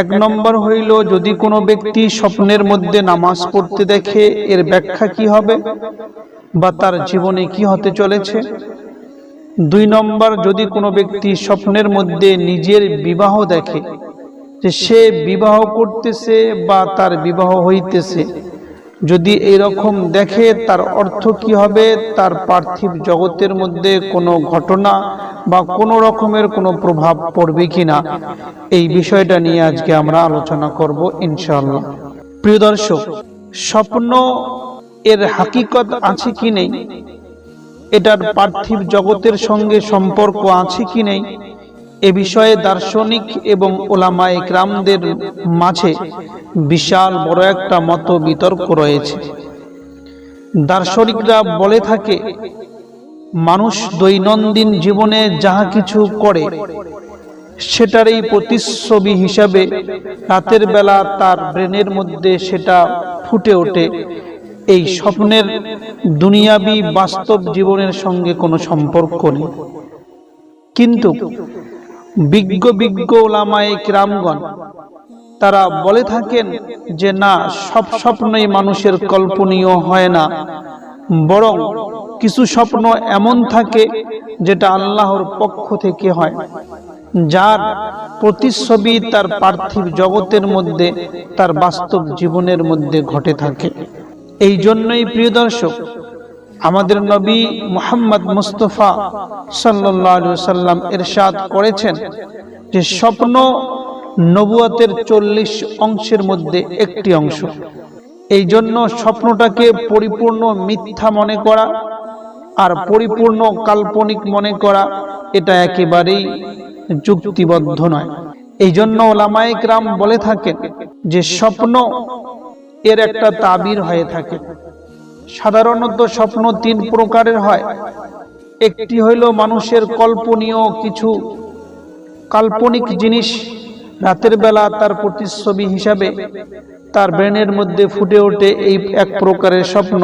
এক নম্বর হইল, যদি কোনো ব্যক্তি স্বপ্নের মধ্যে নামাজ পড়তে দেখে, এর ব্যাখ্যা কি হবে? বা তার জীবনে কি হতে চলেছে? দুই নম্বর, যদি কোনো ব্যক্তি স্বপ্নের মধ্যে নিজের বিবাহ দেখে, যে সে বিবাহ করতেছে বা তার বিবাহ হইতেছে যদি এরকম দেখে, তার অর্থ কি হবে? তার পার্থিব জগতের মধ্যে কোনো ঘটনা বা কোনো রকমের কোনো প্রভাব পড়বে কি না? এই বিষয়টা নিয়ে আজকে আমরা আলোচনা করব ইনশাআল্লাহ। প্রিয় দর্শক, স্বপ্ন এর হাকিকত আছে কি নেই? এটার পার্থিব জগতের সঙ্গে সম্পর্ক আছে কি নেই? এ বিষয়ে দার্শনিক এবং ওলামায়ে গ্রামদের মাঝে বিশাল বড় একটা মত বিতর্ক রয়েছে। দার্শনিকরা বলে থাকে, মানুষ দৈনন্দিন জীবনে যাহা কিছু করে সেটার এই প্রতিচ্ছবি হিসাবে রাতের বেলা তার ব্রেনের মধ্যে সেটা ফুটে ওঠে। এই স্বপ্নের দুনিয়াবি বাস্তব জীবনের সঙ্গে কোনো সম্পর্ক নেই। কিন্তু বিজ্ঞ বিজ্ঞ ওলামায়ে কিরামগণ তারা বলে থাকেন যে, না, সব স্বপ্নই মানুষের কল্পনীয় হয় না। বরং কিছু স্বপ্ন এমন থাকে যেটা আল্লাহর পক্ষ থেকে হয়, যার প্রতিচ্ছবি তার পার্থিব জগতের মধ্যে, তার বাস্তব জীবনের মধ্যে ঘটে থাকে। এই জন্যই, প্রিয় দর্শক, আমাদের নবী মোহাম্মদ মুস্তফা সাল্লাহ সাল্লাম এরশাদ করেছেন যে, স্বপ্ন নবুয়াতের চল্লিশ অংশের মধ্যে একটি অংশ। এই জন্য স্বপ্নটাকে পরিপূর্ণ মিথ্যা মনে করা আর পরিপূর্ণ কাল্পনিক মনে করা এটা একেবারেই যুক্তিবদ্ধ নয়। এই জন্য ওলামায়িক রাম বলে থাকেন যে স্বপ্ন এর একটা তাবির হয়ে থাকে। সাধারণত স্বপ্ন তিন প্রকারের হয়। একটি হইল মানুষের কল্পনীয় কিছু কাল্পনিক জিনিস রাতের বেলা তার প্রতিচ্ছবি হিসাবে তার ব্রেনের মধ্যে ফুটে ওঠে এই এক প্রকারের স্বপ্ন।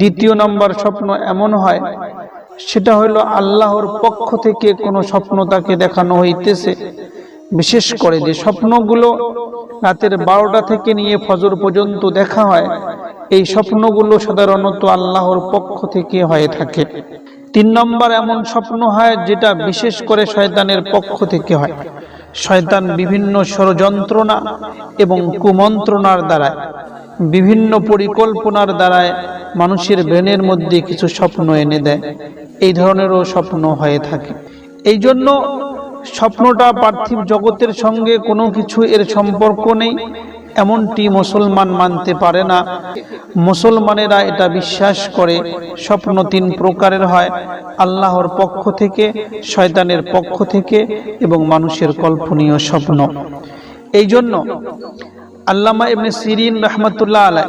দ্বিতীয় নম্বর স্বপ্ন এমন হয়, সেটা হইল আল্লাহর পক্ষ থেকে কোনো স্বপ্ন তাকে দেখানো হইতেছে। বিশেষ করে যে স্বপ্নগুলো রাতের বারোটা থেকে নিয়ে ফজর পর্যন্ত দেখা হয়, এই স্বপ্নগুলো সাধারণত আল্লাহর পক্ষ থেকে হয়ে থাকে। তিন নম্বর এমন স্বপ্ন হয়, যেটা বিশেষ করে শয়তানের পক্ষ থেকে হয়। শয়তান বিভিন্ন ষড়যন্ত্রণা এবং কুমন্ত্রণার দ্বারায়, বিভিন্ন পরিকল্পনার দ্বারায় মানুষের ব্রেনের মধ্যে কিছু স্বপ্ন এনে দেয়। এই ধরনেরও স্বপ্ন হয়ে থাকে। এই জন্য স্বপ্নটা পার্থিব জগতের সঙ্গে কোনো কিছু এর সম্পর্ক নেই। এমনটি মুসলমান মানতে পারে না। মুসলমানেরা এটা বিশ্বাস করে, স্বপ্ন তিন প্রকারের হয়, আল্লাহর পক্ষ থেকে, শয়তানের পক্ষ থেকে এবং মানুষের কল্পনীয় স্বপ্ন। এই জন্য আল্লামা এমনি সিরিন রহমতুল্লাহ আলাই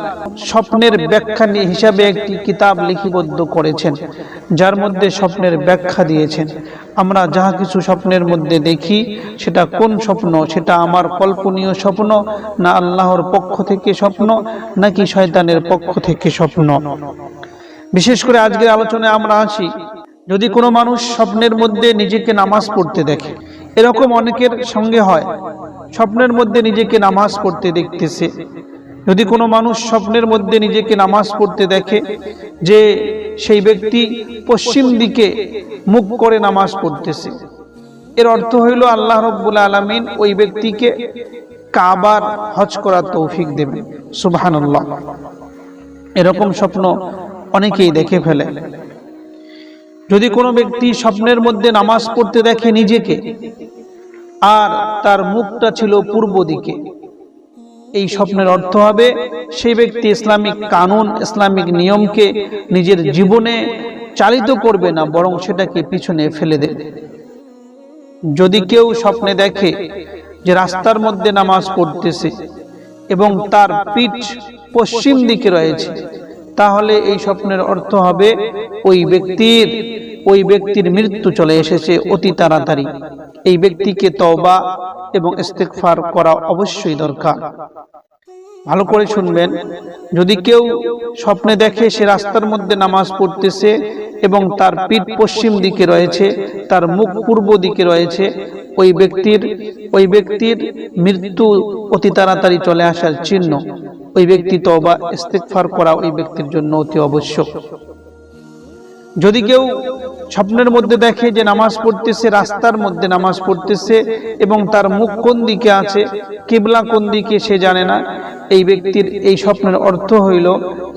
স্বপ্নের ব্যাখ্যা নিয়ে হিসাবে একটি কিতাব লিপিবদ্ধ করেছেন, যার মধ্যে স্বপ্নের ব্যাখ্যা দিয়েছেন। আমরা যাহা কিছু স্বপ্নের মধ্যে দেখি, সেটা কোন স্বপ্ন? সেটা আমার কল্পনীয় স্বপ্ন, না আল্লাহর পক্ষ থেকে স্বপ্ন, নাকি শয়তানের পক্ষ থেকে স্বপ্ন? বিশেষ করে আজকের আলোচনায় আমরা আসি, যদি কোনো মানুষ স্বপ্নের মধ্যে নিজেকে নামাজ পড়তে দেখে, এরকম অনেকের সঙ্গে হয়। স্বপ্নের মধ্যে নিজেকে নামাজ পড়তে দেখতেছে। যদি কোনো মানুষ স্বপ্নের মধ্যে নিজেকে নামাজ পড়তে দেখে যে সেই ব্যক্তি পশ্চিম দিকে মুখ করে নামাজ পড়তেছে, এর অর্থ হইল আল্লাহ রব্বুল আলমিন ওই ব্যক্তিকে কাবার হজ করার তৌফিক দেবে সুবাহান্লাহ এরকম স্বপ্ন অনেকেই দেখে ফেলে। যদি কোনো ব্যক্তি স্বপ্নের মধ্যে নামাজ পড়তে দেখে নিজেকে আর তার মুখটা ছিল পূর্ব দিকে। এই স্বপ্নের অর্থ হবে, সেই ব্যক্তি ইসলামিক কানুন, ইসলামিক নিয়মকে নিজের জীবনে চালিত করবে না, বরং সেটাকে পিছনে ফেলে দেবে। যদি কেউ স্বপ্নে দেখে যে রাস্তার মধ্যে নামাজ পড়তেছে এবং তার পিঠ পশ্চিম দিকে রয়েছে, তাহলে এই স্বপ্নের অর্থ হবে, ওই ব্যক্তির ওই ব্যক্তির মৃত্যু চলে এসেছে অতি তাড়াতাড়ি। এই ব্যক্তিকে তওবা এবং ইস্তেগফার করা অবশ্যই দরকার। ভালো করে শুনবেন। যদি কেউ স্বপ্নে দেখে সে রাস্তার মধ্যে নামাজ পড়তেছে এবং তার পিঠ পশ্চিম দিকে রয়েছে, তার মুখ পূর্ব দিকে রয়েছে, ওই ব্যক্তির ওই ব্যক্তির মৃত্যু অতি তাড়াতাড়ি চলে আসার চিহ্ন, ওই ব্যক্তি তবা ইস্তেকফার করা ওই ব্যক্তির জন্য অতি আবশ্যক। যদি কেউ স্বপ্নের মধ্যে দেখে যে নামাজ পড়তেছে, রাস্তার মধ্যে নামাজ পড়তেছে এবং তার মুখ কোন দিকে আছে, কেবলা কোন দিকে সে জানে না, এই ব্যক্তির এই স্বপ্নের অর্থ হইল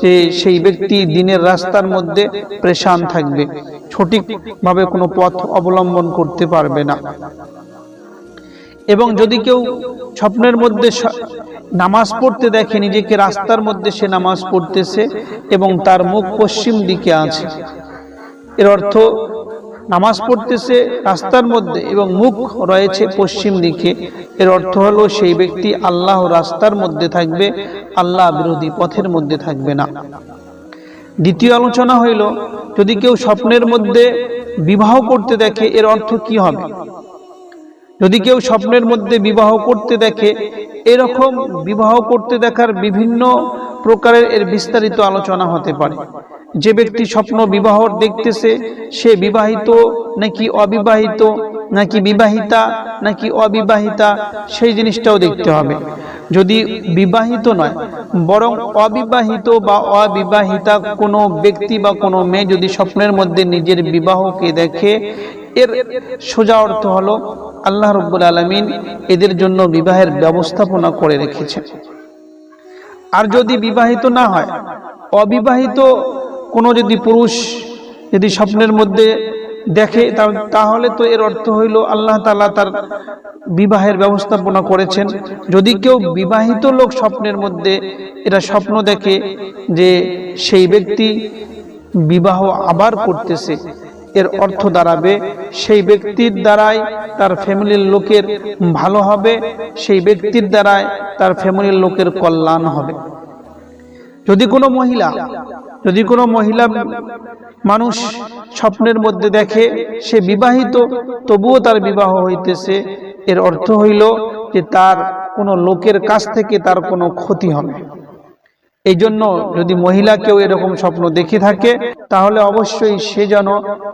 যে সেই ব্যক্তি দিনের রাস্তার মধ্যে প্রেশান থাকবে, সঠিকভাবে কোনো পথ অবলম্বন করতে পারবে না। এবং যদি কেউ স্বপ্নের মধ্যে নামাজ পড়তে দেখে, নিজেকে রাস্তার মধ্যে সে নামাজ পড়তেছে এবং তার মুখ পশ্চিম দিকে আছে এর অর্থ নামাজ পড়তেছে রাস্তার মধ্যে এবং মুখ রয়েছে পশ্চিম দিকে। এর অর্থ হলো সেই ব্যক্তি আল্লাহ রাস্তার মধ্যে থাকবে, আল্লাহ বিরোধী পথের মধ্যে থাকবে না। দ্বিতীয় আলোচনা হইল, যদি কেউ স্বপ্নের মধ্যে বিবাহ করতে দেখে, এর অর্থ কি হবে? যদি কেউ স্বপ্নের মধ্যে বিবাহ করতে দেখে, এরকম বিবাহ করতে দেখার বিভিন্ন প্রকারের এর বিস্তারিত আলোচনা হতে পারে। যে ব্যক্তি স্বপ্ন বিবাহ দেখতেছে, সে বিবাহিত নাকি অবিবাহিত, নাকি বিবাহিতা, নাকি অবিবাহিতা, সেই জিনিসটাও দেখতে হবে। যদি বিবাহিত নয়, বরং অবিবাহিত বা অবিবাহিতা কোনো ব্যক্তি বা কোনো মেয়ে যদি স্বপ্নের মধ্যে নিজের বিবাহকে দেখে, এর সোজা অর্থ হলো আল্লাহ রব্বুল আলমিন এদের জন্য বিবাহের ব্যবস্থাপনা করে রেখেছে আর যদি বিবাহিত না হয়, অবিবাহিত কোনো যদি পুরুষ যদি স্বপ্নের মধ্যে দেখে তাহলে তো এর অর্থ হইল আল্লাহ তালা তার বিবাহের ব্যবস্থাপনা করেছেন। যদি কেউ বিবাহিত লোক স্বপ্নের মধ্যে এটা স্বপ্ন দেখে যে সেই ব্যক্তি বিবাহ আবার করতেছে, এর অর্থ দাঁড়াবে, সেই ব্যক্তির দ্বারাই তার ফ্যামিলির লোকের ভালো হবে, সেই ব্যক্তির দ্বারাই তার ফ্যামিলির লোকের কল্যাণ হবে। যদি কোনো মহিলা, যদি কোনো মহিলা মানুষ স্বপ্নের মধ্যে দেখে, সে বিবাহিত, তবুও তার বিবাহ হইতেছে। এর অর্থ হইল যে তার কোনো লোকের কাছ থেকে তার কোনো ক্ষতি হবে এই জন্য যদি মহিলা কেউ এরকম স্বপ্ন দেখে থাকে, তাহলে অবশ্যই সে যেন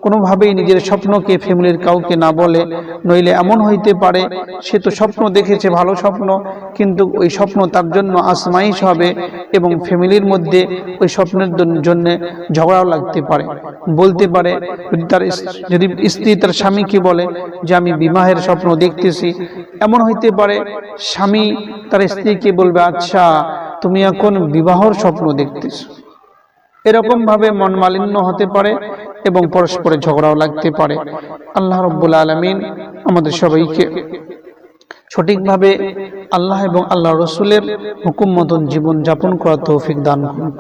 কোনোভাবেই নিজের স্বপ্নকে, ফ্যামিলির কাউকে না বলে, নইলে এমন হইতে পারে, সে তো স্বপ্ন দেখেছে, ভালো স্বপ্ন, কিন্তু ওই স্বপ্ন তার জন্য আসমাইশ হবে এবং ফ্যামিলির মধ্যে ওই স্বপ্নের জন্য ঝগড়াও লাগতে পারে। বলতে পারে, যদি তার যদি স্ত্রী তার স্বামীকে বলে যে, আমি বিবাহের স্বপ্ন দেখতেছি। এমন হইতে পারে, স্বামী তার স্ত্রীকে বলবে আচ্ছা তুমি এখন বিবাহর স্বপ্ন দেখতেছ। এরকমভাবে মন মালিন্য হতে পারে এবং পরস্পরে ঝগড়াও লাগতে পারে। আল্লাহ রব্বুল আলমিন আমাদের সবাইকে সঠিকভাবে আল্লাহ এবং আল্লাহ রসুলের হুকুম মতন জীবন যাপন করা তৌফিক দান করুন।